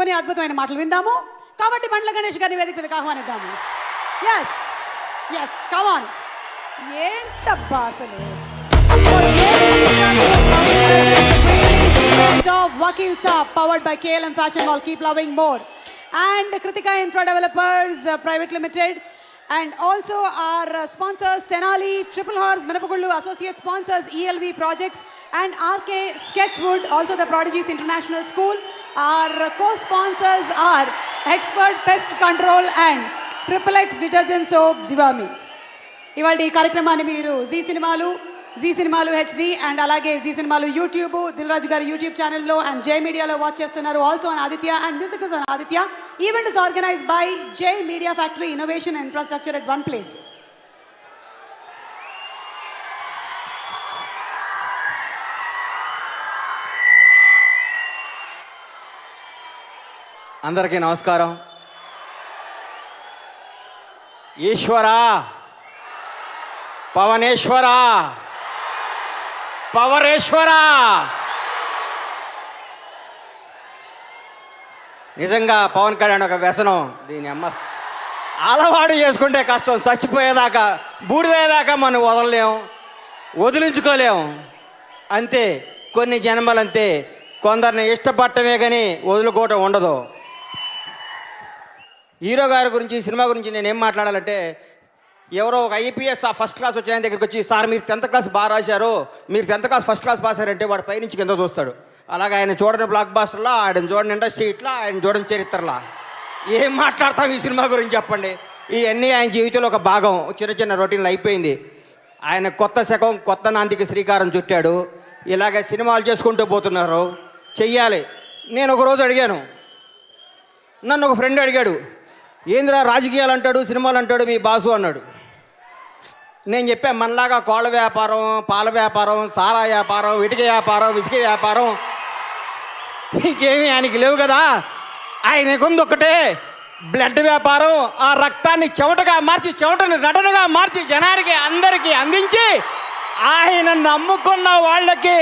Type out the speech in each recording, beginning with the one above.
కొన్ని అద్భుతమైన మాటలు విందాము కాబట్టి బండ్ల గణేష్ గారిని వేదిక మీదకి ఆహ్వానిద్దాము ఎస్ ఎస్ కమాన్ ఏంటబ్బా అసలు of Vakil Saab, powered by KLM Fashion Mall. Keep loving more. And Kritika Infra Developers uh, Private Limited. And also our uh, sponsors, Tenali, Triple Horse, Minapagullu, associate sponsors, ELV Projects, and RK Sketchwood, also the Prodigies International School. Our co-sponsors are Expert Pest Control and Triple X Detergent Soap Zivami. ఇవాళ ఈ కార్యక్రమాన్ని మీరు Zee Cinemalu Zee Cinemalu HD and అలాగే Zee Cinemalu YouTube Dil Raju గారి YouTube ఛానల్లో and Jai మీడియాలో watch చేస్తున్నారు. Also on Aditya and music on Aditya event is organise by Jai media factory innovation and infrastructure at one place అందరికీ నమస్కారం. ఈశ్వరా పవనేశ్వరా పవరేశ్వరా. నిజంగా పవన్ కళ్యాణ్ ఒక వ్యసనం దీని అమ్మ అలవాటు చేసుకుంటే కష్టం చచ్చిపోయేదాకా బూడిదేదాకా మనం వదలలేము వదిలించుకోలేం. అంతే కొన్ని జన్మలంతే కొందరిని ఇష్టపడటమే కానీ వదులుకోవటం ఉండదు. హీరో గారి గురించి సినిమా గురించి నేను ఏం మాట్లాడాలంటే ఎవరో ఒక ఐపీఎస్ ఆ ఫస్ట్ క్లాస్ వచ్చిన ఆయన దగ్గరికి వచ్చి సార్ మీరు టెన్త్ క్లాస్ బాగా రాశారు మీరు టెన్త్ క్లాస్ ఫస్ట్ క్లాస్ పాసారంటే అయ్యారంటే వాడు పైనుంచి కింద చూస్తాడు. అలాగే ఆయన చూడని బ్లాక్ బాస్టర్లా ఆయన చూడని ఇండస్ట్రీ ఇట్లా ఆయన చూడని చరిత్రలా. ఏం మాట్లాడతాం ఈ సినిమా గురించి చెప్పండి? ఇవన్నీ ఆయన జీవితంలో ఒక భాగం చిన్న చిన్న రొటీన్లు అయిపోయింది. ఆయన కొత్త శకం కొత్త నాందికి శ్రీకారం చుట్టాడు. ఇలాగే సినిమాలు చేసుకుంటూ పోతున్నారు. చెయ్యాలి. నేను ఒక రోజు అడిగాను. నన్ను ఒక ఫ్రెండ్ అడిగాడు. ఏందిరా రాజకీయాలు అంటాడు సినిమాలు అంటాడు మీ బాసు అన్నాడు. నేను చెప్పా మనలాగా కోళ్ళ వ్యాపారం పాల వ్యాపారం సారా వ్యాపారం ఇటుక వ్యాపారం ఇసుక వ్యాపారం ఇంకేమీ ఆయనకి లేవు కదా. ఆయనకుంది ఒకటే బ్లడ్ వ్యాపారం. ఆ రక్తాన్ని చెమటగా మార్చి చెమటను నటనగా మార్చి జనానికి అందరికీ అందించి ఆయన నమ్ముకున్న వాళ్ళకి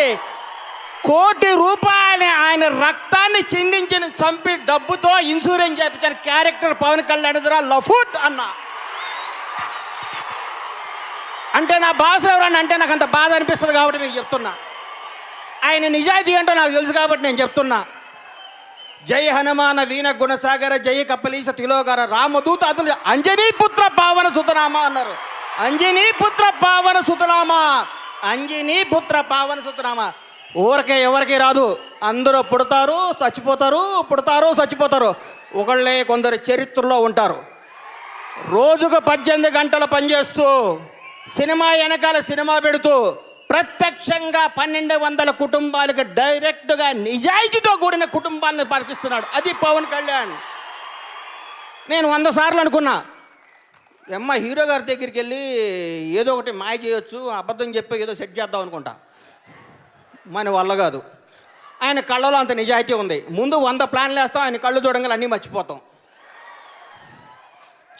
కోటి రూపాయలని ఆయన రక్తాన్ని చిందించిన చంపి డబ్బుతో ఇన్సూరెన్స్ చేయించిన క్యారెక్టర్ పవన్ కళ్యాణ్ ద్వారా లఫుట్ అన్న. అంటే నా బాస్ ఎవరన్నా అంటే నాకు అంత బాధ అనిపిస్తుంది కాబట్టి మీకు చెప్తున్నా. ఆయన నిజాయితీ ఏంటో నాకు తెలుసు కాబట్టి నేను చెప్తున్నా. జై హనుమాన వీణ గుణసాగర జయ కప్పలీస తిలోగర రామదూత అతను అంజనీ పుత్ర పావన సుతనామ అన్నారు. అంజనీ పుత్ర పావన సుతనామ అంజనీ పుత్ర పావన సుతనామ. ఊరికే ఎవరికి రాదు. అందరూ పుడతారు చచ్చిపోతారు పుడతారు చచ్చిపోతారు. ఒకళ్ళే కొందరు చరిత్రలో ఉంటారు. రోజుకు పద్దెనిమిది గంటలు పనిచేస్తూ సినిమా వెనకాల సినిమా పెడుతూ ప్రత్యక్షంగా పన్నెండు వందల కుటుంబాలకు డైరెక్ట్గా నిజాయితీతో కూడిన కుటుంబాలను పరికిస్తున్నాడు అది పవన్ కళ్యాణ్. నేను వంద సార్లు అనుకున్నా. అమ్మ హీరో గారి దగ్గరికి వెళ్ళి ఏదో ఒకటి మాయ చేయొచ్చు అబద్ధం చెప్పి ఏదో సెట్ చేద్దాం అనుకుంటా. మన వల్ల కాదు. ఆయన కళ్ళలో అంత నిజాయితీ ఉంది. ముందు వంద ప్లాన్లు వేస్తాం ఆయన కళ్ళు చూడంగా అన్నీ మర్చిపోతాం.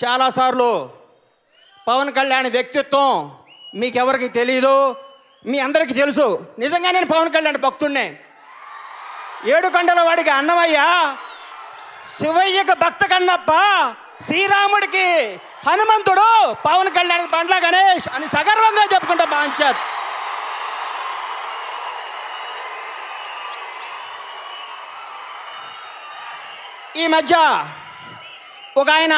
చాలాసార్లు పవన్ కళ్యాణ్ వ్యక్తిత్వం మీకెవరికి తెలీదు? మీ అందరికీ తెలుసు. నిజంగా నేను పవన్ కళ్యాణ్ భక్తుడినే ఏడు కండల వాడికి అన్నమయ్య శివయ్యకి భక్త కన్నప్ప శ్రీరాముడికి హనుమంతుడు పవన్ కళ్యాణ్ బండ్ల గణేష్ అని సగర్వంగా చెప్పుకుంటా పాంచాత్ ఈ మధ్య ఒక ఆయన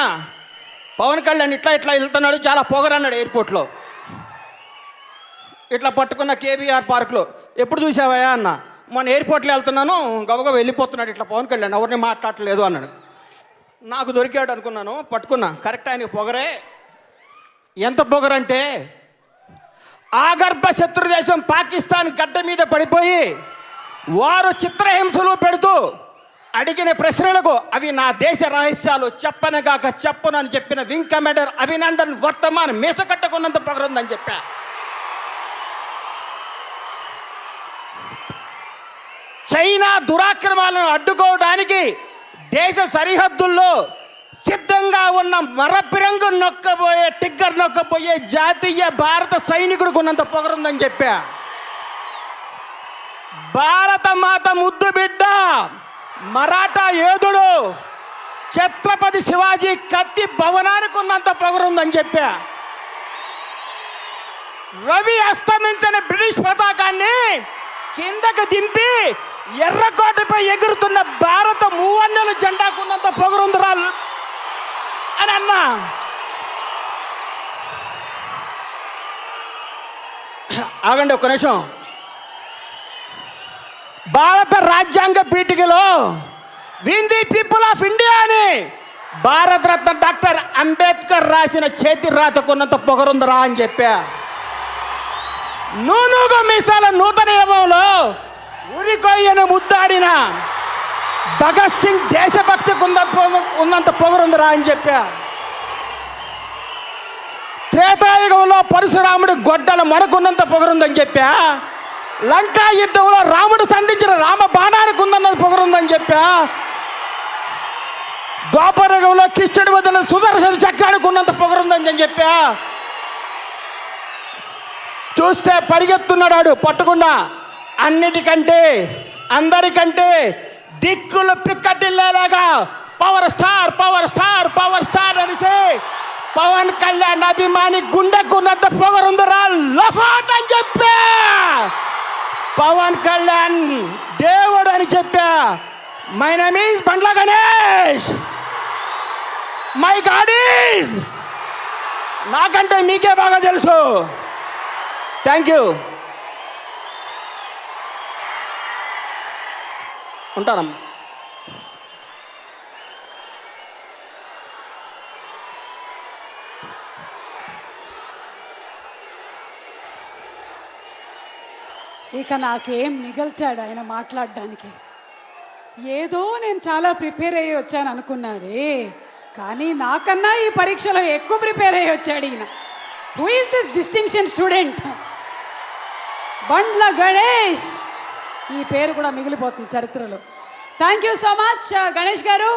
పవన్ కళ్యాణ్ ఇట్లా ఇట్లా వెళ్తున్నాడు చాలా పొగరన్నాడు ఎయిర్పోర్ట్లో. ఇట్లా పట్టుకున్న కేబీఆర్ పార్క్లో. ఎప్పుడు చూసావయా అన్న? మొన్న ఎయిర్పోర్ట్లో వెళ్తున్నాను గబగబా వెళ్ళిపోతున్నాడు ఇట్లా పవన్ కళ్యాణ్ ఎవరిని మాట్లాడలేదు అన్నాడు. నాకు దొరికాడు అనుకున్నాను పట్టుకున్నా. కరెక్ట్ ఆయనకి పొగరే. ఎంత పొగరంటే ఆగర్భ శత్రు దేశం పాకిస్తాన్ గడ్డ మీద పడిపోయి వారు చిత్రహింసలు పెడుతూ అడిగిన ప్రశ్నలకు అవి నా దేశ రహస్యాలు చెప్పనగాక చెప్పను అని చెప్పిన వింగ్ కమాండర్ అభినందన్ వర్తమాన్ మీస కట్టకున్నంత పొగరుందని చెప్పా. చైనా దురాక్రమాలను అడ్డుకోవడానికి దేశ సరిహద్దుల్లో సిద్ధంగా ఉన్న మరపిరంగు నొక్కబోయే టిగ్గర్ నొక్కబోయే జాతీయ భారత సైనికుడికి ఉన్నంత పొగరుందని చెప్పా. భారత మాత ముద్దు బిడ్డ! మరాఠా యోధుడు ఛత్రపతి శివాజీ కత్తి భవనానికి ఉన్నంత పొగరుందని చెప్పా. రవి అస్తమించని బ్రిటిష్ పతాకాన్ని కిందకు దింపి ఎర్రకోటపై ఎగురుతున్న భారత మూవన్నెల జెండాకున్నంత పొగరుందిరా అని అన్నా. ఆగండి ఒక్క నిమిషం. భారత రాజ్యాంగ పీఠికలో we the people of India అని భారతరత్న డాక్టర్ అంబేద్కర్ రాసిన చేతి రాతకున్నంత పొగరుందరా అని చెప్పా. నూనూగ మీసాల నూతన యుగంలో ఉరికొయ్యను ముద్దాడిన భగత్ సింగ్ దేశభక్తికి ఉన్న ఉన్నంత పొగరుందరా అని చెప్పా. త్రేతాయుగంలో పరశురాముడి గొడ్డల మరకున్నంత పొగరుందని చెప్పా. లంకా యుద్ధంలో రాముడు సంధించిన రామ బాణానికి ఉందన్నది పొగరుందని చెప్పా. ద్వాపరయుగంలో కృష్ణుడి వదిన సుదర్శన చక్రానికి ఉన్నంత పొగరుందని చెప్పా. చూస్తే పరిగెత్తున్నాడు పట్టుకున్నా అన్నిటికంటే అందరికంటే దిక్కులు పిక్కటిల్లేలాగా power star power star power star అనేసి పవన్ కళ్యాణ్ అభిమాని గుండెకున్నంత పొగరుందరా లఫాట్ అని చెప్పా. పవన్ కళ్యాణ్ దేవుడు అని చెప్పా. My name is Bandla Ganesh my God నాకంటే మీకే బాగా తెలుసు. థ్యాంక్ యూ ఉంటారమ్మా ఇక నాకేం మిగల్చాడు ఆయన మాట్లాడడానికి. ఏదో నేను చాలా ప్రిపేర్ అయ్యి వచ్చాను అనుకున్నారే కానీ నాకన్నా ఈ పరీక్షలో ఎక్కువ ప్రిపేర్ అయ్యి వచ్చాడు ఈయన. Who is this distinction student Bandla Ganesh. ఈ పేరు కూడా మిగిలిపోతుంది చరిత్రలో. Thank you so much Ganesh గారు.